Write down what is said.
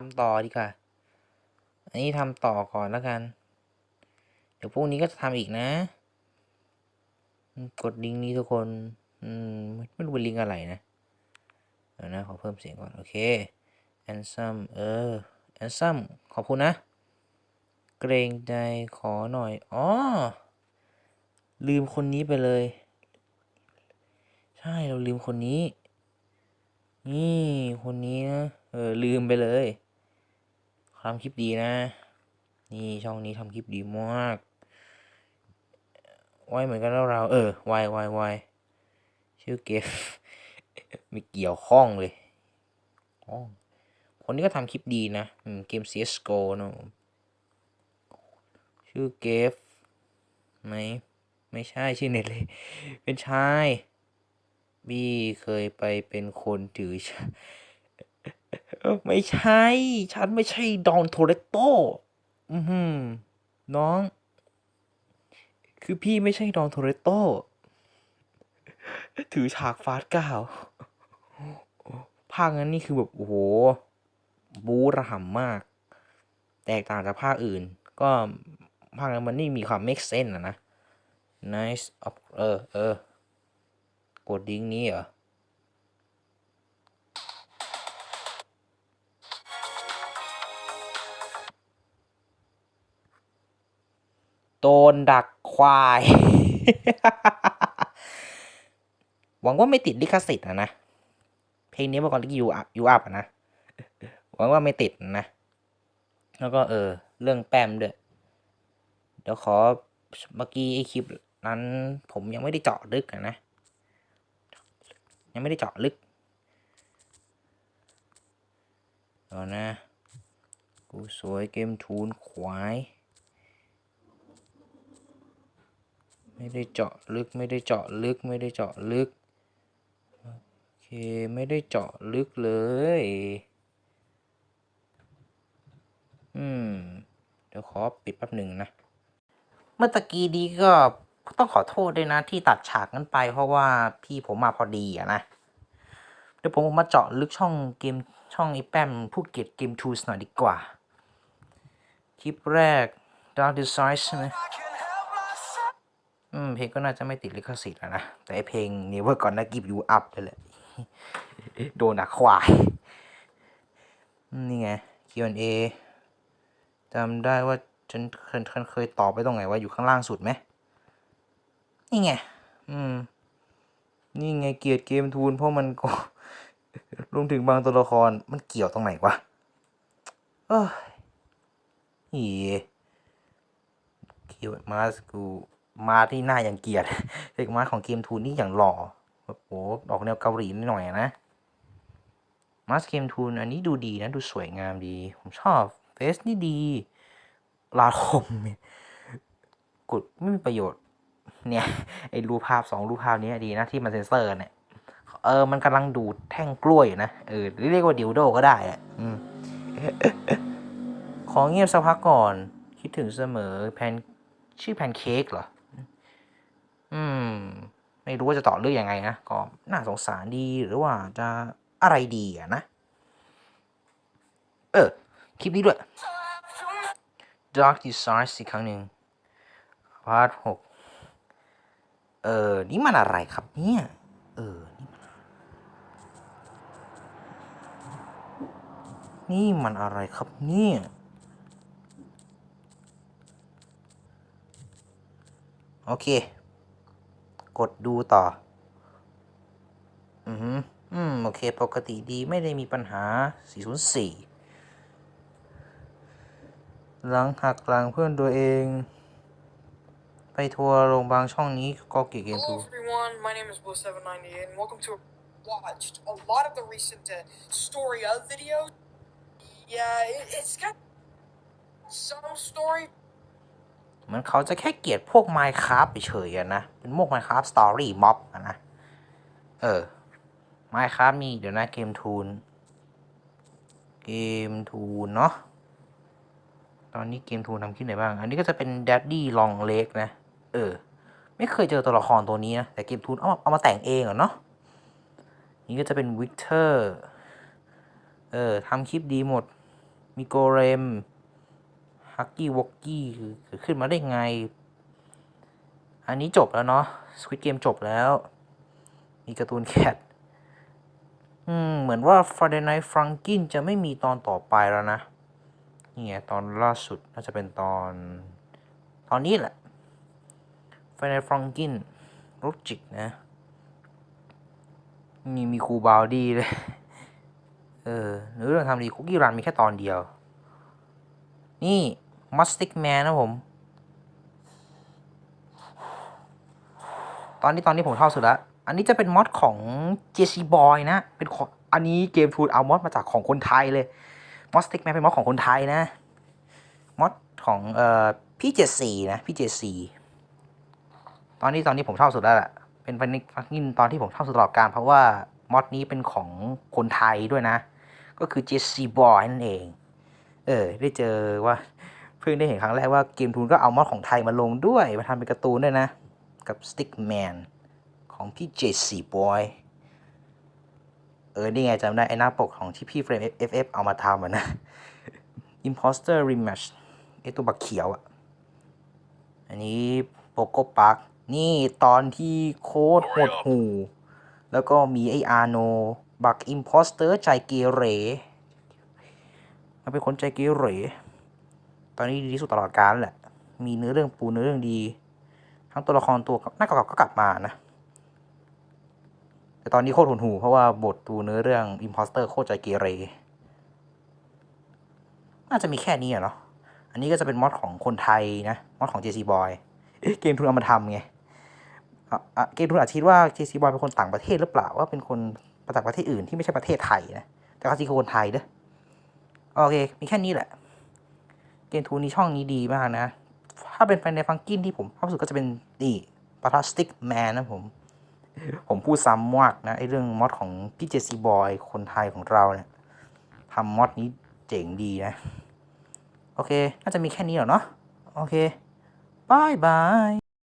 ทำต่อดีกว่า อันนี้ทำต่อก่อนแล้วกัน เดี๋ยวพรุ่งนี้ก็จะทำอีกนะ กดลิงก์นี้ทุกคน อืมไม่ไม่รู้เป็นลิงก์อะไรนะ เดี๋ยวนะ ขอเพิ่มเสียงก่อน โอเคแอนซัมเออแอนซัมขอบคุณนะ เกรงใจขอหน่อย อ๋อ ลืมคนนี้ไปเลย ใช่ เราลืมคนนี้ นี่ คนนี้นะ เออ ลืมไปเลย ทำคลิปดีนะ นี่ช่องนี้ทำคลิปดีมากไวเหมือนกันแล้วเรา เออไวไวไวชื่อเกมไม่เกี่ยวข้องเลยอ๋อคนนี้ก็ทำคลิปดีนะอืมเกม CSGO เนอะชื่อเกฟไหมไม่ใช่ชื่อเน็ตเลย เป็นชาย บี้เคยไปเป็นคนถือ ไม่ใช่ ฉันไม่ใช่ดอนโทเรโตอือหือน้อง คือพี่ไม่ใช่ดอนโทเรโต ถือฉากฟาสเก้าภาคนั้นนี่คือแบบโอ้โห บูระห่ำมาก แตกต่างจากภาคอื่น ก็ภาคนั้นมันนี่มีความ make sense อะนะ nice of เออเออกดดิ้งนี้เหรอ โดนดักควาย หวังว่าไม่ติดลิขสิทธิ์อะนะ เพลงนี้เมื่อก่อนลิขยูอัพยูอัพนะ หวังว่าไม่ติดนะ แล้วก็เออ เรื่องแปมด้วย เดี๋ยวขอเมื่อกี้ไอคลิปนั้น ผมยังไม่ได้เจาะลึกนะ ยังไม่ได้เจาะลึกเดี๋ยวนะ กูสวยเกมทูนควาย ไม่ได้เจาะลึกไม่ได้เจาะลึกไม่ได้เจาะลึกโอเคไม่ได้เจาะลึกเลยอืมเดี๋ยวขอปิดแป๊บหนึ่งนะ เมื่อตะกี้ดีก็ต้องขอโทษด้วยนะที่ตัดฉากนั้นไปเพราะว่าพี่ผมมาพอดีอะนะเดี๋ยวผมมาเจาะลึกช่องเกมช่องไอแปมผู้เกียรติเกมทูสหน่อยดีกว่า คลิปแรก Dark Design ใช่ไหม อืมเพลงก็น่าจะไม่ติดลิขสิทธิ์แล้วนะ แต่เพลง Never Gonna Give You Up เลยแหละโดนอะควาย นี่ไง Q&A จำได้ว่าฉันเคยเคยตอบไปตรงไหนว่าอยู่ข้างล่างสุดไหม นี่ไง อืม นี่ไงเกียรติเกมทูนเพราะมันก็รวมถึงบางตัวละครมันเกี่ยวตรงไหนวะ เอ้ยอีเกียวมาสกู มาที่หน้าอย่างเกียรติเอกมาของเกมทูนี่อย่างหล่อแบบโหออกแนวเกาหลีนิดหน่อยนะมาสเกมทูนอันนี้ดูดีนะดูสวยงามดี ผมชอบเฟสนี่ดี ลาคมกดไม่มีประโยชน์ เนี่ย ไอ้รูปภาพสองรูปภาพนี้ดีนะที่มันเซ็นเซอร์เนี่ยเออ มันกำลังดูดแท่งกล้วยอยู่นะ เออหรือเรียกว่าดิวโดก็ได้อะอืมของเงียบสักพักก่อน คิดถึงเสมอแพนชื่อแพนเค้กเหรอ อืม ไม่รู้ว่าจะต่อเรื่องยังไงนะ ก็น่าสงสารดีหรือว่าจะอะไรดีอะนะ เออ คลิปนี้ด้วย Dark Design อีกครั้งหนึ่งพาร์ทหกเออ นี่มันอะไรครับเนี่ย เออ นี่มันนี่มันอะไรครับเนี่ยโอเค กดดูต่อ อือหืออืม โอเค ปกติดีไม่ได้มีปัญหา 404 หลังหักหลังเพื่อนตัวเอง ไปทัวร์ลงบางช่องนี้ก็เก่เกม Hello ทู everyone, my name is Blue798 and welcome to watched a lot of the recent uh, story of videos. Yeah, it, it's got some story, เห มือนเขาจะแค่เกลียดพวก Minecraft เฉยๆอะนะ เป็นพวก Minecraft Story Mob อะนะ เออ Minecraft มีเดี๋ยวนะเกมทูน เกมทูนเนาะ ตอนนี้เกมทูนทำขึ้นไหนบ้าง อันนี้ก็จะเป็น Daddy Long Leg นะ เออ ไม่เคยเจอตัวละครตัวนี้นะ แต่เกมทูนเอามาเอามาแต่งเองเหรอเนาะ นี่ก็จะเป็นวิกเตอร์ เออทำคลิปดีหมด มีโกเรม ฮักกี้วอกกี้เกิดขึ้นมาได้ไง อันนี้จบแล้วเนาะสควิตเกมจบแล้ว มีการ์ตูนแคทอืม เหมือนว่า Friday Night Funkin' จะไม่มีตอนต่อไปแล้วนะนี่ไงตอนล่าสุดน่าจะเป็นตอน ตอนนี้แหละ Friday Night Funkin' รถจิกนะ นี่มีครูบาวดีเลย เออหรือเรื่องทำดีคุกกี้รันมีแค่ตอนเดียว นี่ มัสติกแมนนะผม ตอนนี้ตอนนี้ผมชอบสุดละอันนี้จะเป็นมอดของ JC Boy นะ เป็นของอันนี้เกมทูนเอามอดมาจากของคนไทยเลยมอสติกแมนเป็นมอดของคนไทยนะ มอดของเอ่อพี่เจสีนะพี่เจสีตอนนี้ตอนนี้ผมชอบสุดแล้วแหละเป็นฟันนิฟักินตอนที่ผมชอบสุดตลอดการเพราะว่ามอดนี้เป็นของคนไทยด้วยนะ ก็คือ JC Boy นั่นเอง เออ ได้เจอว่า เพิ่งได้เห็นครั้งแรกว่าเกมทูนก็เอามอดของไทยมาลงด้วยมาทำเป็นการ์ตูนด้วยนะ กับ Stickman ของพี่ JC Boy เออ นี่ไงจำได้ ไอ้หน้าปกของที่พี่เฟรม FF เอามาทำอะนะ Imposter Rematch ไอ้ตัวบักเขียวอะ อันนี้โปโกปาร์กนี่ตอนที่โคตรหดหู แล้วก็มีไออาโน บัก Imposter ใจเกเรมันเป็นคนใจเกเร ตอนนี้ดีที่สุดตลอดกาลแหละ มีเนื้อเรื่องปูเนื้อเรื่องดี ทั้งตัวละครตัวหน้าเก่าก็กลับมานะ แต่ตอนนี้โคตรหุนหูเพราะว่าบทตัวเนื้อเรื่อง Imposter โคตรใจเกเร น่าจะมีแค่นี้อะเนาะ อันนี้ก็จะเป็นมอดของคนไทยนะ มอดของ JC Boy เอ๊ะเกมทุนเอามาทำไงเกมทุนอาจคิดว่า JC Boy เป็นคนต่างประเทศหรือเปล่า ว่าเป็นคนมาจากประเทศอื่นที่ไม่ใช่ประเทศไทยนะ แต่เขาจริงคือคนไทยเด้อ โอเค มีแค่นี้แหละ เกมทูนี้ช่องนี้ดีมากนะ ถ้าเป็นแฟนในฟังกินที่ผมชอบสุดก็จะเป็นนี่ปาทาสติกแมนนะผม ผมพูดซ้ำมากนะไอเรื่องมอดของพี่เจซีบอยคนไทยของเราเนี่ยทำมอดนี้เจ๋งดีนะ โอเค น่าจะมีแค่นี้เหรอเนาะโอเคบายบาย